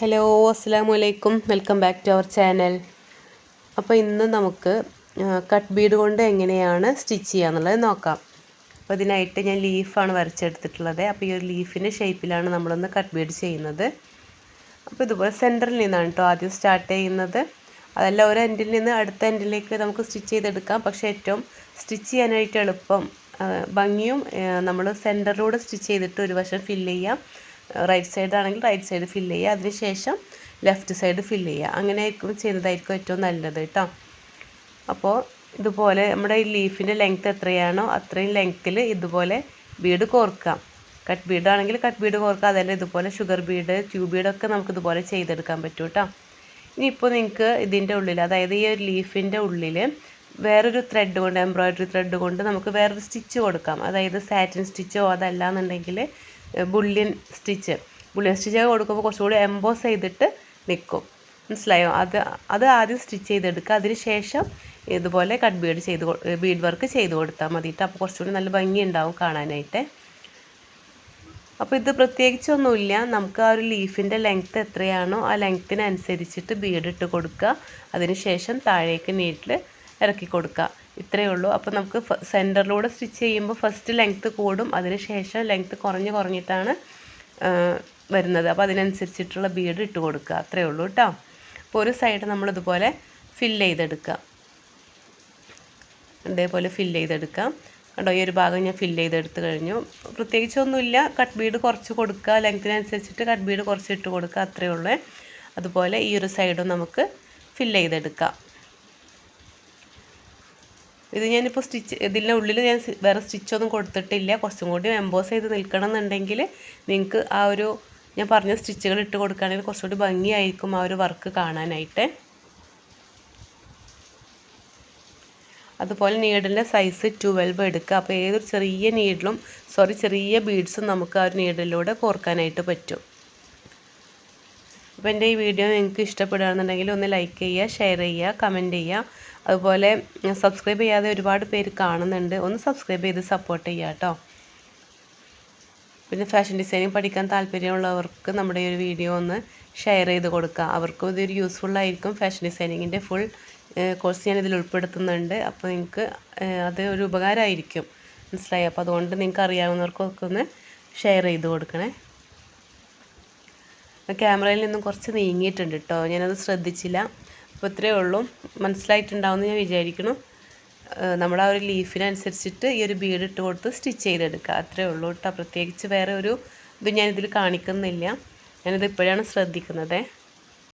Hello അസ്സാം വലൈക്കും welcome back to our channel. അപ്പോൾ ഇന്ന് നമുക്ക് കട്ട് ബീഡ് കൊണ്ട് എങ്ങനെയാണ് സ്റ്റിച്ച് ചെയ്യുക എന്നുള്ളത് നോക്കാം. അപ്പോൾ ഇതിനായിട്ട് ഞാൻ ലീഫാണ് വരച്ചെടുത്തിട്ടുള്ളത്. അപ്പോൾ ഈ ഒരു ലീഫിന്റെ ഷേപ്പിലാണ് നമ്മളൊന്ന് കട്ട് ബീഡ് ചെയ്യുന്നത്. അപ്പോൾ ഇതുപോലെ സെന്ററിൽ നിന്നാണ് കേട്ടോ ആദ്യം സ്റ്റാർട്ട് ചെയ്യുന്നത്. അതല്ല ഒരു എൻഡിൽ നിന്ന് അടുത്ത എൻഡിലേക്ക് നമുക്ക് സ്റ്റിച്ച് ചെയ്തെടുക്കാം. പക്ഷേ ഏറ്റവും സ്റ്റിച്ച് ചെയ്യാനായിട്ട് എളുപ്പം ഭംഗിയും നമ്മൾ സെന്ററിലൂടെ സ്റ്റിച്ച് ചെയ്തിട്ട് ഒരു വശം ഫില്ല് ചെയ്യാം. റൈറ്റ് സൈഡ് ആണെങ്കിൽ റൈറ്റ് സൈഡ് ഫില്ല് ചെയ്യുക. അതിനുശേഷം ലെഫ്റ്റ് സൈഡ് ഫില്ല് ചെയ്യുക. അങ്ങനെ ആയിരിക്കും ചെയ്തതായിരിക്കും ഏറ്റവും നല്ലത് കേട്ടോ. അപ്പോൾ ഇതുപോലെ നമ്മുടെ ഈ ലീഫിന്റെ ലെങ്ത്ത് എത്രയാണോ അത്രയും ലെങ്ത്തിൽ ഇതുപോലെ ബീഡ് കോർക്കാം. കട്ട് ബീഡാണെങ്കിൽ കട്ട് ബീഡ് കോർക്കാം. അതല്ല ഇതുപോലെ ഷുഗർ ബീഡ് ട്യൂബ് ബീഡൊക്കെ നമുക്ക് ഇതുപോലെ ചെയ്തെടുക്കാൻ പറ്റും കേട്ടോ. ഇനിയിപ്പോൾ നിങ്ങൾക്ക് ഇതിന്റെ ഉള്ളിൽ അതായത് ഈ ഒരു ലീഫിന്റെ ഉള്ളിൽ വേറൊരു ത്രെഡ് കൊണ്ട് എംബ്രോയിഡറി ത്രെഡ് കൊണ്ട് നമുക്ക് വേറൊരു സ്റ്റിച്ച് കൊടുക്കാം. അതായത് സാറ്റിൻ സ്റ്റിച്ചോ അതല്ല എന്നുണ്ടെങ്കിൽ ബുള്ളിയൻ സ്റ്റിച്ച്. ബുള്ളിയൻ സ്റ്റിച്ച് കൊടുക്കുമ്പോൾ കുറച്ചുകൂടി എംബോസ് ചെയ്തിട്ട് നിൽക്കും മനസ്സിലായോ? അത് അത് ആദ്യം സ്റ്റിച്ച് ചെയ്തെടുക്കുക. അതിന് ശേഷം ഇതുപോലെ കട്ട് ബീഡ് ചെയ്ത് ബീഡ് വർക്ക് ചെയ്ത് കൊടുത്താൽ മതിയിട്ട് അപ്പോൾ കുറച്ചുകൂടി നല്ല ഭംഗി ഉണ്ടാവും കാണാനായിട്ട്. അപ്പോൾ ഇത് പ്രത്യേകിച്ചൊന്നുമില്ല. നമുക്ക് ആ ഒരു ലീഫിന്റെ ലെങ്ത്ത് എത്രയാണോ ആ ലെങ്ത്തിനനുസരിച്ചിട്ട് ബീഡ് ഇട്ട് കൊടുക്കുക. അതിന് ശേഷം താഴേക്ക് നീട്ടിൽ ഇറക്കി കൊടുക്കുക. ഇത്രയേ ഉള്ളൂ. അപ്പോൾ നമുക്ക് സെന്ററിലൂടെ സ്റ്റിച്ച് ചെയ്യുമ്പോൾ ഫസ്റ്റ് ലെങ്ത്ത് കൂടും. അതിനുശേഷം ലെങ്ത്ത് കുറഞ്ഞ് കുറഞ്ഞിട്ടാണ് വരുന്നത്. അപ്പോൾ അതിനനുസരിച്ചിട്ടുള്ള ബീഡ് ഇട്ട് കൊടുക്കുക. അത്രയേ ഉള്ളൂ കേട്ടോ അപ്പോൾ ഒരു സൈഡ് നമ്മളിതുപോലെ ഫില്ല് ചെയ്തെടുക്കുക. അതേപോലെ ഫില്ല് ചെയ്തെടുക്കാം കണ്ടോ ഈ ഒരു ഭാഗം ഞാൻ ഫില്ല് ചെയ്തെടുത്ത് കഴിഞ്ഞു. പ്രത്യേകിച്ചൊന്നുമില്ല. കട്ട് ബീഡ് കുറച്ച് കൊടുക്കുക. ലെങ്ത്തിനനുസരിച്ചിട്ട് കട്ട് ബീഡ് കുറച്ച് ഇട്ട് കൊടുക്കുക. അത്രയേ ഉള്ളൂ. അതുപോലെ ഈ ഒരു സൈഡും നമുക്ക് ഫില്ല് ചെയ്തെടുക്കാം. ഇത് ഞാനിപ്പോൾ സ്റ്റിച്ച് ഇതിന്റെ ഉള്ളിൽ ഞാൻ വേറെ സ്റ്റിച്ചൊന്നും കൊടുത്തിട്ടില്ല. കുറച്ചും കൂടി എംബോസ് ചെയ്ത് നിൽക്കണം എന്നുണ്ടെങ്കിൽ നിങ്ങൾക്ക് ആ ഒരു ഞാൻ പറഞ്ഞ സ്റ്റിച്ചുകൾ ഇട്ട് കൊടുക്കുകയാണെങ്കിൽ കുറച്ചുകൂടി ഭംഗിയായിരിക്കും ആ ഒരു വർക്ക് കാണാനായിട്ട്. അതുപോലെ നീഡിന്റെ സൈസ് ട്വൽവ് എടുക്കുക. അപ്പോൾ ഏതൊരു ചെറിയ നീഡിലും സോറി ചെറിയ ബീഡ്സും നമുക്ക് ആ ഒരു നീഡിലൂടെ കോർക്കാനായിട്ട് പറ്റും. അപ്പോൾ എന്റെ ഈ വീഡിയോ നിങ്ങൾക്ക് ഇഷ്ടപ്പെടുകയാണെന്നുണ്ടെങ്കിൽ ഒന്ന് ലൈക്ക് ചെയ്യുക ഷെയർ ചെയ്യുക കമന്റ് ചെയ്യുക. അതുപോലെ സബ്സ്ക്രൈബ് ചെയ്യാതെ ഒരുപാട് പേര് കാണുന്നുണ്ട്. ഒന്ന് സബ്സ്ക്രൈബ് ചെയ്ത് സപ്പോർട്ട് ചെയ്യുക കേട്ടോ പിന്നെ ഫാഷൻ ഡിസൈനിങ് പഠിക്കാൻ താല്പര്യമുള്ളവർക്ക് നമ്മുടെ ഈ ഒരു വീഡിയോ ഒന്ന് ഷെയർ ചെയ്ത് കൊടുക്കുക അവർക്കും ഇതൊരു യൂസ്ഫുൾ ആയിരിക്കും. ഫാഷൻ ഡിസൈനിങ്ങിന്റെ ഫുൾ കോഴ്സ് ഞാൻ ഇതിൽ ഉൾപ്പെടുത്തുന്നുണ്ട്. അപ്പോൾ നിങ്ങൾക്ക് അത് ഒരു ഉപകാരമായിരിക്കും. മനസ്സിലായി? അപ്പോൾ അതുകൊണ്ട് നിങ്ങൾക്ക് അറിയാവുന്നവർക്കൊക്കെ ഒന്ന് ഷെയർ ചെയ്ത് കൊടുക്കണേ. ക്യാമറയിൽ നിന്നും കുറച്ച് നീങ്ങിയിട്ടുണ്ട് കേട്ടോ ഞാനത് ശ്രദ്ധിച്ചില്ല. അപ്പോൾ ഇത്രയേ ഉള്ളൂ. മനസ്സിലായിട്ടുണ്ടാവുമെന്ന് ഞാൻ വിചാരിക്കുന്നു. നമ്മൾ ആ ഒരു ലീഫിനനുസരിച്ചിട്ട് ഈ ഒരു ബീഡ് ഇട്ട് കൊടുത്ത് സ്റ്റിച്ച് ചെയ്തെടുക്കുക. അത്രയേ ഉള്ളൂ കേട്ടോ. പ്രത്യേകിച്ച് വേറെ ഒരു ഇത് ഞാനിതിൽ കാണിക്കുന്നില്ല. ഞാനിത് ഇപ്പോഴാണ് ശ്രദ്ധിക്കുന്നത്.